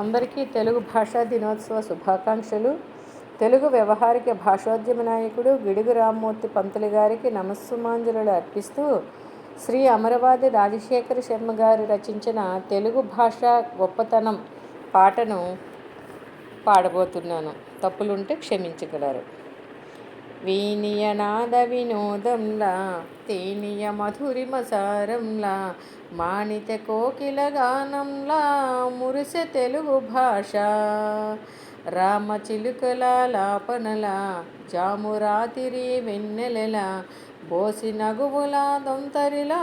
అందరికీ తెలుగు భాషా దినోత్సవ శుభాకాంక్షలు. తెలుగు వ్యవహారిక భాషోద్యమ నాయకుడు గిడుగు రామ్మూర్తి పంతులు గారికి నమస్సుమాంజలు అర్పిస్తూ శ్రీ అమరవాది రాజశేఖర శర్మ గారు రచించిన తెలుగు భాష గొప్పతనం పాటను పాడబోతున్నాను. తప్పులుంటే క్షమించగలరు. వీనియనాద వినోదంలా తేనియ మధురిమ సారంలా మాణిత కోకిల గానంలా మురిసె తెలుగు భాష రామ చిలుకల లాపనల జామురాతిరి వెన్నెలల బోసి నగువుల దొంతరిలా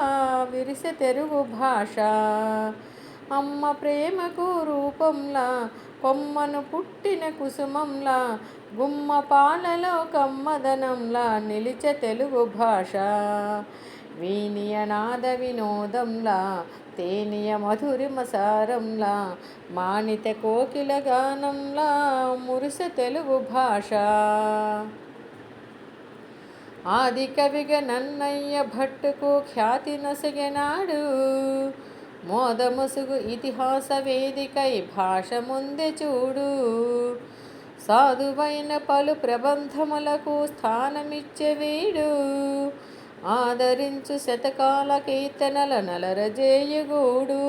విరిసె తెలుగు భాష. అమ్మ ప్రేమకు రూపంలా కొమ్మను పుట్టిన కుసుమంలా గుమ్మ పాలలో కమ్మదనంలా నిలిచ తెలుగు భాష. వీనియ నాద వినోదంలా తేనియ మధురిమ సారంలా మానిత కోకిల గానంలా మురుస తెలుగు భాష. ఆది కవిగా నన్నయ్య భట్టుకు ఖ్యాతి నొసగెనాడు. మోదముసుగు ఇతిహాస వేదికై భాష ముందే చూడు. సాధువైన పలు ప్రబంధములకు స్థానమిచ్చే వీడు. ఆదరించు శతకాల కీర్తనల నలరజేయుగూడు.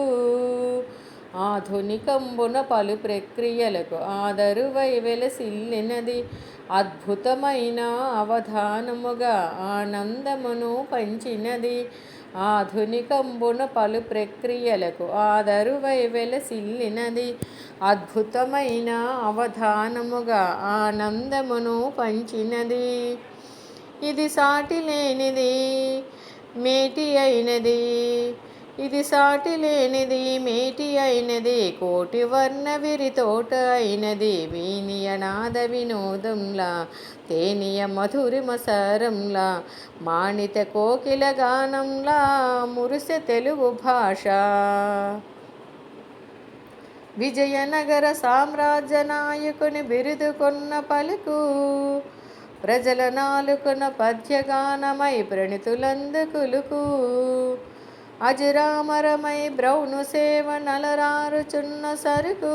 ఆధునికంబున పలు ప్రక్రియలకు ఆదరువై వెలసిల్లినది అద్భుతమైన అవధానముగా ఆనందమును పంచినది. ఆధునికంబున పలు ప్రక్రియలకు ఆదరువై వెలసిల్లినది. అద్భుతమైన అవధానముగా ఆనందమును పంచినది. ఇది సాటి లేనిది మేటి అయినది ఇది సాటి లేనిది మేటి అయినది కోటి వర్ణ విరితోట అయినది వీనియ నాద వినోదంలా తేనియ మధురిమ సారంలా మాణిత కోకిల గానంలా మురిసె తెలుగు భాష. విజయనగర సామ్రాజ్య నాయకుని బిరుదుకొన్న పలుకు ప్రజల నాలుకున పద్యగానమై ప్రణితులందుకులుకు అజరామరమై బ్రౌను సేవ నలరారుచున్న సరుకు.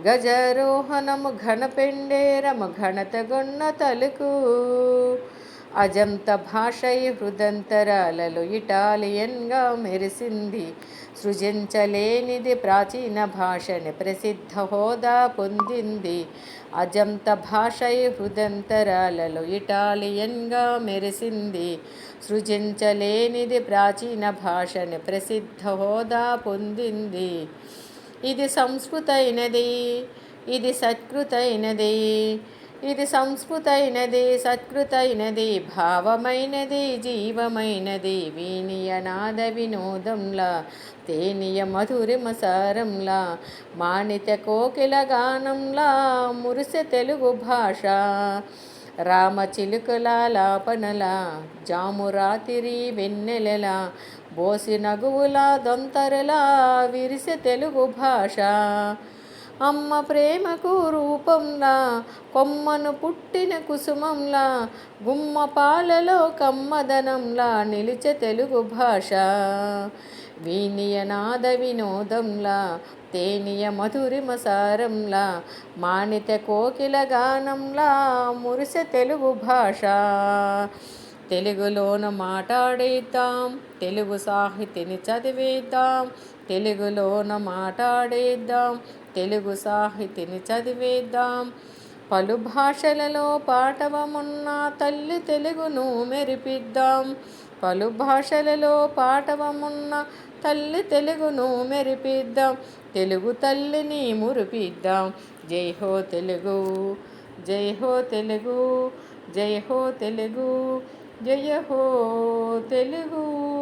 గజరోహణము ఘనపెండేరము ఘనతగొన్న తలుకు. అజంత భాషై హృదంతరాలలో ఇటాలియన్గా మెరిసింది. సృజించలేనిది ప్రాచీన భాషని ప్రసిద్ధ హోదా పొందింది. అజంత భాషై హృదంతరాలలో ఇటాలియన్గా మెరిసింది. సృజించలేనిది ప్రాచీన భాషని ప్రసిద్ధ హోదా పొందింది. ఇది సంస్కృతైనది. ఇది సత్కృతైనది. ఇది సంస్కృతైనది సత్కృతైనది భావమైనది జీవమైనది. వీనియ నాద వినోదంలా తేనియ మధురిమ సారంలా మాణిత కోకిల గానంలా మురిసె తెలుగు భాష రామ చిలుకల లాపనల జామురాతిరి వెన్నెలల బోసి నగువుల దొంతరలా విరిసె తెలుగు భాష. అమ్మ ప్రేమకు రూపంలా కొమ్మను పుట్టిన కుసుమంలా గుమ్మ పాలలో కమ్మదనంలా నిలిచే తెలుగు భాష. వీనియ నాద వినోదంలా తేనియ మధురిమ సారంలా మాణిత కోకిల గానంలా మురిసె తెలుగు భాష. తెలుగులోన మాట్లాడేద్దాం తెలుగు సాహితిని చదివేద్దాం తెలుగులోన మాట్లాడేద్దాం తెలుగు సాహితిని చదివేద్దాం. పలు భాషలలో పాఠవమున్న తల్లి తెలుగును మెరిపిద్దాం. పలు భాషలలో పాఠవమున్న తల్లి తెలుగును మెరిపిద్దాం. తెలుగు తల్లిని మురిపిద్దాం. జై హో తెలుగు జై హో తెలుగు జై హో తెలుగు జయ హో తెలుగు.